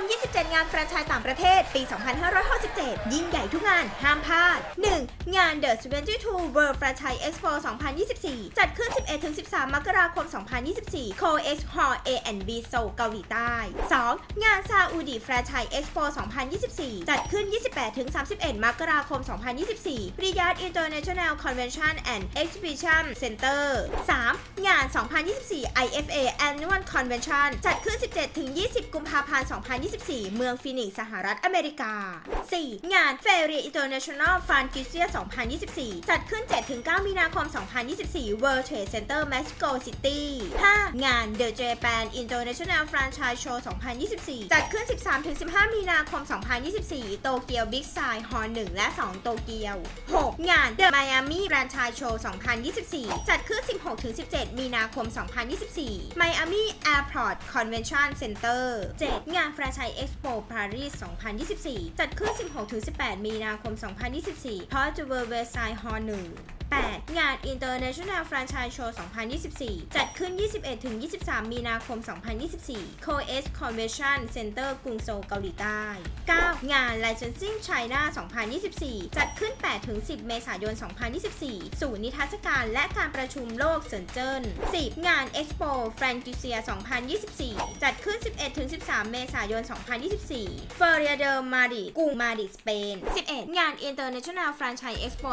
ม 27 งานแฟรนไชส์ต่างประเทศ ปี 2567 ยิ่งใหญ่ทุกงาน ห้ามพลาด 1. งาน The 72 World Franchise Expo 2024 จัดขึ้น 11-13 มกราคม 2024 Co-Ex Hall A&B โซลเกาหลีใต้ 2. งานซาอุดีแฟรนไชส์ Expo 2024 จัดขึ้น 28-31 มกราคม 2024ริยาด International Convention and Exhibition Center 3. งาน 2024 IFA Annual Convention จัดขึ้น 17-20 กุมภาพันธ์ 2024เมืองฟินิกสหรัฐอเมริกา 4. งาน f a i r i International f r a n q u i s i a 2024 จัดขึ้น 7-9 มีนาคม 2024 World Trade Center Mexico City 5. งาน The Japan International Franchise Show 2024 จัดขึ้น 13-15 มีนาคม 2024 โตเกียว Big Size Hall 1และ 2 โตเกียว 6. งาน The Miami Franchise Show 2024 จัดขึ้น 16-17 มีนาคม 2024 Miami Airport Convention Center 7. งานไชัย Expo Paris 2024 จัดขึ้น 16-18 มีนาคม 2024ที่จูเวอร์เวอร์ไซฮอลล์1 2018 งาน International Franchise Show 2024 จัดขึ้น 21-23 มีนาคม 2024 Co-Ex Convention Center กรุงโซลเกาหลีใต้ 9. งาน Licensing China 2024 จัดขึ้น 8-10 เมษายน 2024 ศูนย์นิทรรศการและการประชุมโลกเซินเจิ้น 10. งาน Expo f r a n q u i s i a 2024 จัดขึ้น 11-13 เมษายน 2024 f e r i a de Madrid กรุงมาดริดสเปน 11. งาน International Franchise Expo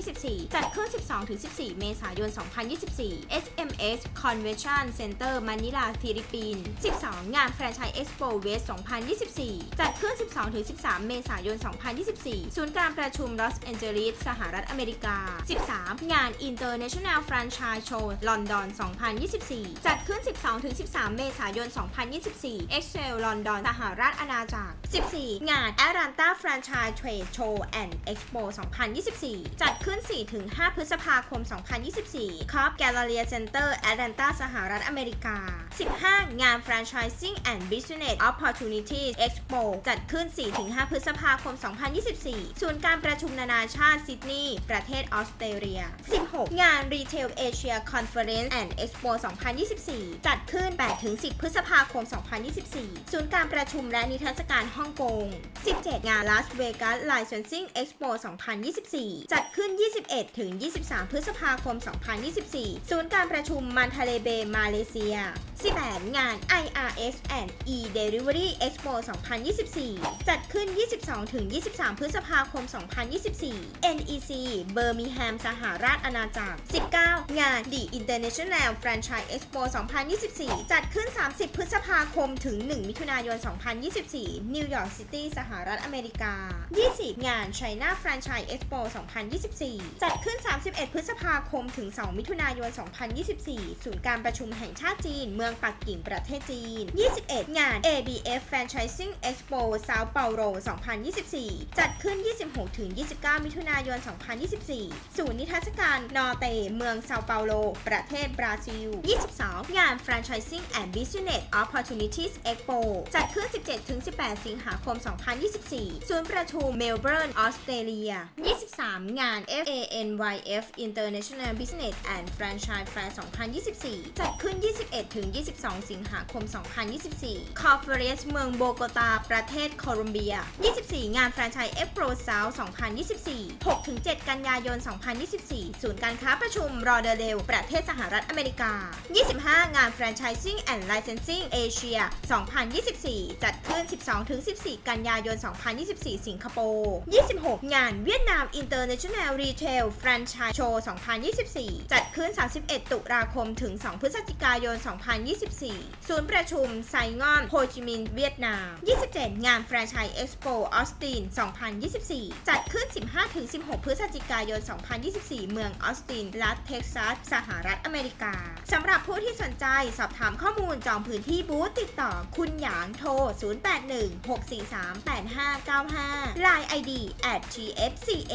2024 จัดขึ้น 12-14 เมษายน 2024 SMS Convention Center มะนิลาฟิลิปปินส์ 12. งาน Franchise Expo West 2024 จัดขึ้น 12-13 เมษายน 2024 ศูนย์การประชุมลอสแอนเจลิส สหรัฐอเมริกา 13. งาน International Franchise Show ลอนดอน 2024 จัดขึ้น 12-13 เมษายน 2024 Excel ลอนดอน สหรัฐอาณาจักร 14. งาน Atlanta Franchise Trade Show and Expo 2024 จัดขึ้น 4-5 5 พฤษภาคม 2024 c o p Galleria Center Atlanta สหรัฐอเมริกา 15. งาน Franchising and Business Opportunities Expo จัดขึ้น 4-5 พฤษภาคม 2024 ศูนย์การประชุมนานาชาติซิดนีย์ ประเทศออสเตรเลีย 16. งาน Retail Asia Conference and Expo 2024 จัดขึ้น 8-10 พฤษภาคม 2024 ศูนย์การประชุมและนิทรรศการฮ่องกง 17 งาน Las Vegas Licensing Expo 2024 จัดขึ้น 21-23พฤษภาคม 2024 ศูนย์การประชุมมันทะเลเบย์มาเลเซีย 18 งาน IRS and E-Delivery Expo 2024 จัดขึ้น 22-23 พฤษภาคม 2024 NEC เบอร์มิงแฮม สหราชอาณาจักร 19 งาน The International Franchise Expo 2024 จัดขึ้น 30 พฤษภาคม ถึง 1 มิถุนายน 2024 นิวยอร์กซิตี้สหรัฐอเมริกา 20 งาน China Franchise Expo 2024 จัดขึ้น31 พฤษภาคม ถึง 2 มิถุนายน 2024 ศูนย์การประชุมแห่งชาติจีน เมืองปักกิ่งประเทศจีน 21 งาน ABF Franchising Expo Sao Paulo 2024 จัดขึ้น 26-29 มิถุนายน 2024 ศูนย์นิทรรศการนอเต เมืองเซาเปาโล ประเทศบราซิล 22 งาน Franchising and Business Opportunities Expo จัดขึ้น 17-18 สิงหาคม 2024 ศูนย์ประชุมเมลเบิร์น ออสเตรเลีย 23 งาน FANY FANYF International Business and Franchise Fair 2024 จัดขึ้น 21-22 สิงหาคม 2024 Conference เมืองโบโกตา ประเทศโคลอมเบีย 24 งาน Franchise Expo South 2024 6-7 กันยายน 2024 ศูนย์การค้าประชุมรอเดอเรลประเทศสหรัฐอเมริกา 25 งาน Franchising and Licensing Asia 2024 จัดขึ้น 12-14 กันยายน 2024 สิงคโปร์ 26 งานเวียดนาม International Retail Franchise Show 2024 จัดขึ้น 31 ตุลาคมถึง 2 พฤศจิกายน 2024 ศูนย์ประชุมไซงอน โฮจิมินห์ เวียดนาม 27 งาน Franchise Expo Austin 2024 จัดขึ้น 15-16 พฤศจิกายน 2024 เมืองออสติน รัฐเท็กซัส สหรัฐอเมริกา สำหรับผู้ที่สนใจสอบถามข้อมูลจองพื้นที่บูธติดต่อคุณหยางโทร 0816438595 Line ID at gfca